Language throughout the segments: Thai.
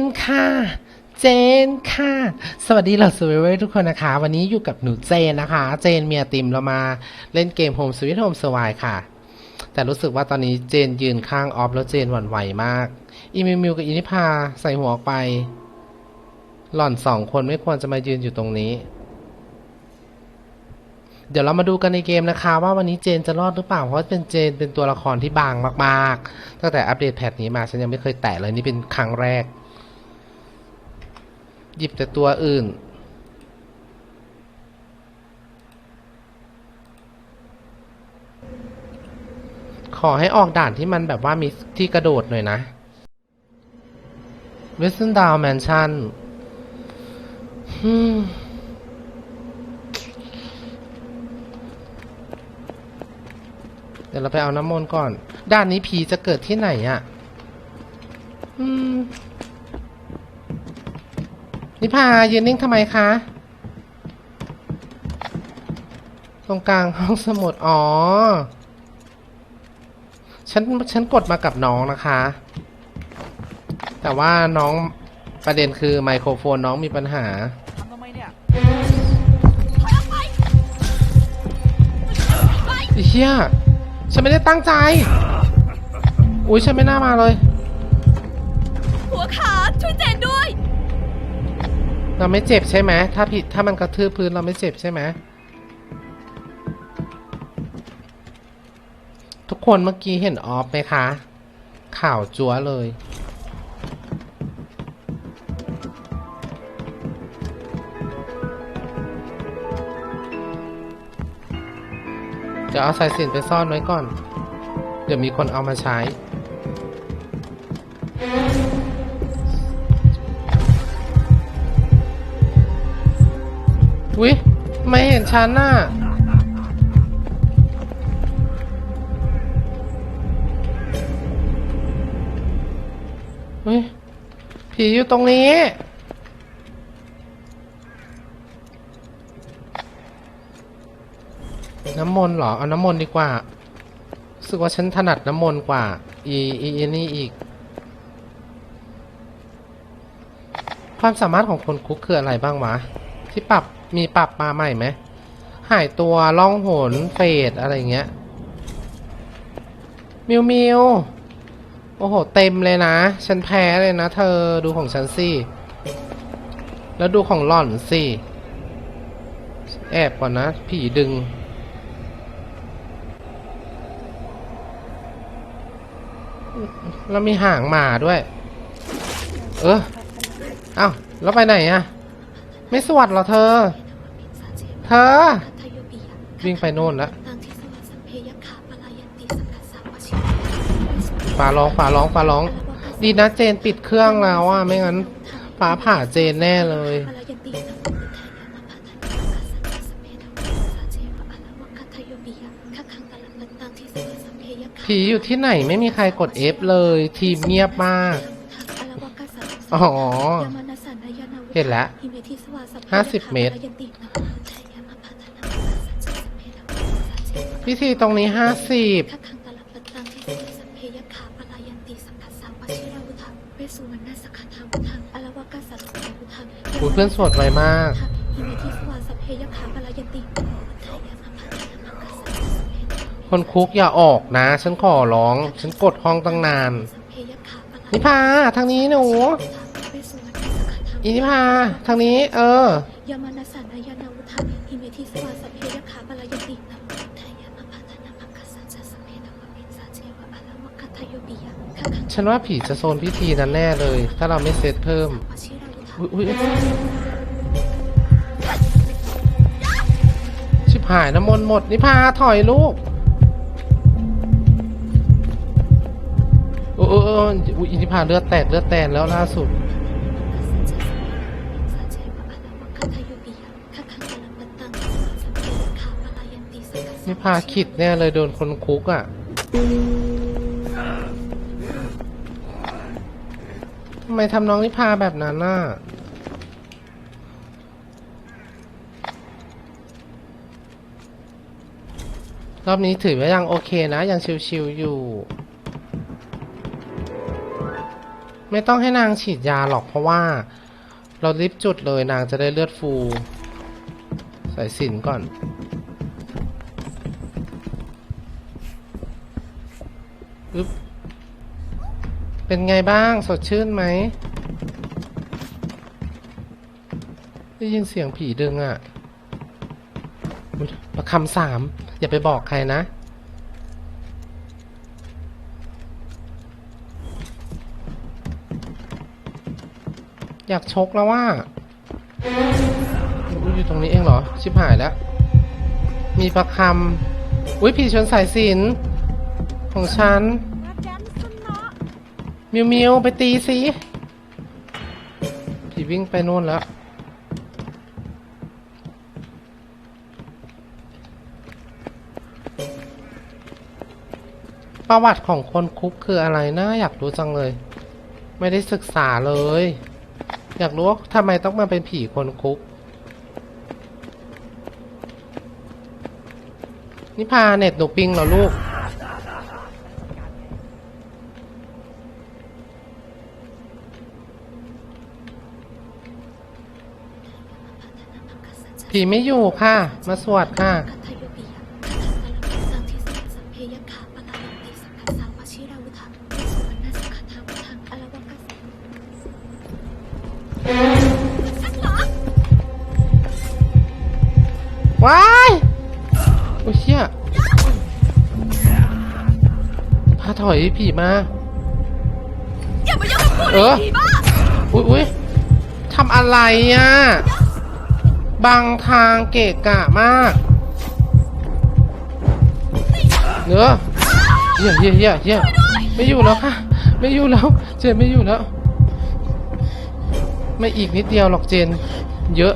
นค่ะ เจนค่ะ สวัสดีเหล่าสวีเวทุกคนนะคะ วันนี้อยู่กับหนูเจนนะคะ เจนเมียติมเรามาเล่นเกม Home Sweet Home s w i ค่ะ แต่รู้สึกว่าตอนนี้เจนยืนข้างออฟแล้วเจนหวั่นไหวมาก อีมิวมิวกับอินิพาใส่หัวออกไป หล่อนสองคนไม่ควรจะมายืนอยู่ตรงนี้ เดี๋ยวเรามาดูกันในเกมนะคะ ว่าวันนี้เจนจะรอดหรือเปล่า เพราะว่าเป็นเจนเป็นตัวละครที่บางมากๆ ตั้งแต่อัปเดตแพทนี้มาฉันยังไม่เคยแตะเลยนี่เป็นครั้งแรก หยิบแต่ตัวอื่น ขอให้ออกด่านที่มันแบบว่ามีที่กระโดดหน่อยนะ w i s t o n Down Mansion อืมเดี๋ยวเราไปเอาน้ำมนต์ก่อน ด้านนี้ผีจะเกิดที่ไหนอะ่ะ อืม นิพายืนนิ่งทำไมคะ ตรงกลางห้องสมุด อ๋อ ฉัน ฉันกดมากับน้องนะคะ แต่ว่าน้องประเด็นคือไมโครโฟนน้องมีปัญหาทำทำไมเนี่ยไอ้เชี่ยฉันไม่ได้ตั้งใจ อุ้ยฉันไม่น่ามาเลย เราไม่เจ็บใช่ไหมถ้าผิดถ้ามันกระทืบพื้นเราไม่เจ็บใช่ไหมทุกคนเมื่อกี้เห็นออฟไหมคะข่าวจัวเลยเดี๋ยวเอาสายสินไปซ่อนไว้ก่อน เดี๋ยวมีคนเอามาใช้ อุ๊ยไม่เห็นฉันน่ะอุ๊ยผีอยู่ตรงนี้ น้ำมนต์เหรอ เอาน้ำมนต์ดีกว่ารู้สึกว่าฉันถนัดน้ำมนต์กว่า อีอีอีนี่อีก ความสามารถของคนคุกคืออะไรบ้างวะ ที่ปรับ มีปรับมาใหม่ไหม หายตัวล่องหนเฟดอะไรเงี้ย มิวมิวโอ้โห เต็มเลยนะ ฉันแพ้เลยนะเธอดูของฉันสิ แล้วดูของหล่อนสิ แอบก่อนนะ ผีดึง แล้วมีหางหมาด้วย เออ เอ้า แล้วไปไหนอะ ไม่สวัสดเหรอเธอ เธอ วิ่งไปโน่นแล้วฟ้าร้องฟ้าร้องฟ้าร้อง ดีนะเจนปิดเครื่องแล้วอะไม่งั้นฟ้าผ่าเจนแน่เลย ผีอยู่ที่ไหนไม่มีใครกด F เลย ทีมเงียบมาก อ๋อ เห็นแล้ว50เมตรพิธีตรงนี้ห้าสิบอุ๊ยเพื่อนสวดไวมากคนคุกอย่าออกนะ ฉันขอร้อง ฉันกดห้องตั้งนาน นิพาทางนี้หนู อีนิพาทางนี้ เออ ยามานาสานายานาวุธาอิเมธิสวาสพเพยคาบาลายตินะโมทายามาพัฒนามังคสัจสเพนะวะมิสาเจวะอะละวะคัทโยบิยะคัคังฉันว่าผีจะโซนพิธีนั้นแน่เลย ถ้าเราไม่เซตเพิ่ม วชิราวุธาอุ๊ยอุ๊ยชิบหายน้ำมนต์หมด นิพาถอยลูกโอ้โอ้โอ้อุ๊ยอีนิพาเลือดแตกเลือดแตนแล้วล่าสุด นิพาขิดแน่เลยโดนคนคุกอะ ทำไมทำน้องนิพาแบบนั้นน่ะ รอบนี้ถือว่ายังโอเคนะ ยังชิวๆอยู่ ไม่ต้องให้นางฉีดยาหรอกเพราะว่า เรารีบจุดเลยนางจะได้เลือดฟู ใส่สินก่อน อึ๊บเป็นไงบ้างสดชื่นไหม ได้ยินเสียงผีดึงอะ่ะประคำสาม อย่าไปบอกใครนะ อยากชกแล้วว่าอยู่ตรงนี้เองเหรอ ชิบหายแล้ว มีประคำ อุ้ยผีชนสายสิน ของฉัน มิวมิวไปตีสิผีวิ่งไปนู่นแล้ว ประวัติของคนคุกคืออะไรนะ อยากรู้จังเลย ไม่ได้ศึกษาเลย อยากรู้ว่าทำไมต้องมาเป็นผีคนคุกนี่พาเน็ตหนูปิงเหรอลูก ผีไม่อยู่ค่ะ มาสวดค่ะ คัทโยปิยะคัทสัลลังสังทิสังสัพเพยคาปะลายันติสังคัสสังวชิราวุธังสุวรรณสั งคทาวุธังอลวกัสสังว้ายโอ้ยเชี่ยพาถอยผีมา อย่ามายุ่งกับกูเอเลยอผีบ้า อุ้ยอุ้ยทำอะไรอะ บังทางเกะกะมากเนื้อเฮียเฮียเฮียเฮียไม่อยู่แล้วค่ะ ไม่อยู่แล้ว เจนไม่อยู่แล้ว ไม่อีกนิดเดียวหรอกเจน เยอะ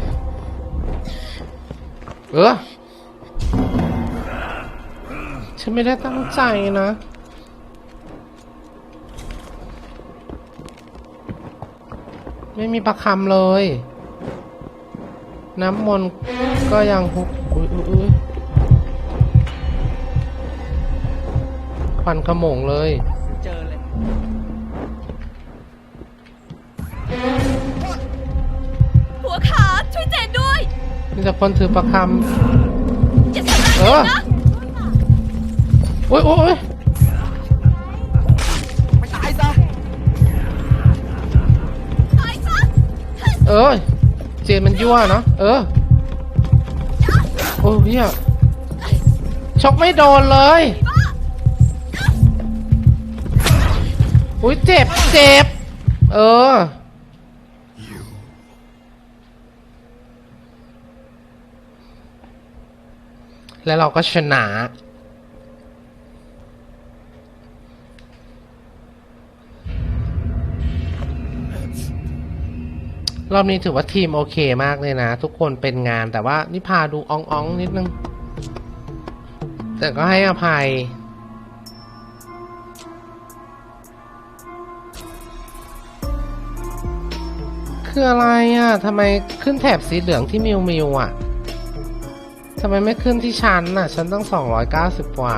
เออ ฉันไม่ได้ตั้งใจนะไม่มีประคำเลย น้ำมนต์ก็ยังหุบอุ้ยอุ้ยอุ้ยควันขโมงเลย เจอเลย หัวขาช่วยเจนด้วยมีแต่คนถือประคอย่าทำร้ายำเอเจอนนะ อุ้ยอุ้ยอุ้ยไม่ตายซะ ตายซะ เออเจนมันยั่วเนาะเออ โอ้เฮียชกไม่โดนเลยอุ้ยเจ็บเจ็บ เออ แล้วเราก็ชนะ รอบนี้ถือว่าทีมโอเคมากเลยนะ ทุกคนเป็นงานแต่ว่านี่พาดูอ่องๆนิดนึง แต่ก็ให้อภัย คืออะไรอะทำไมขึ้นแถบสีเหลืองที่มิวมิวอะทำไมไม่ขึ้นที่ชั้นน่ะฉันต้อง 290 กว่า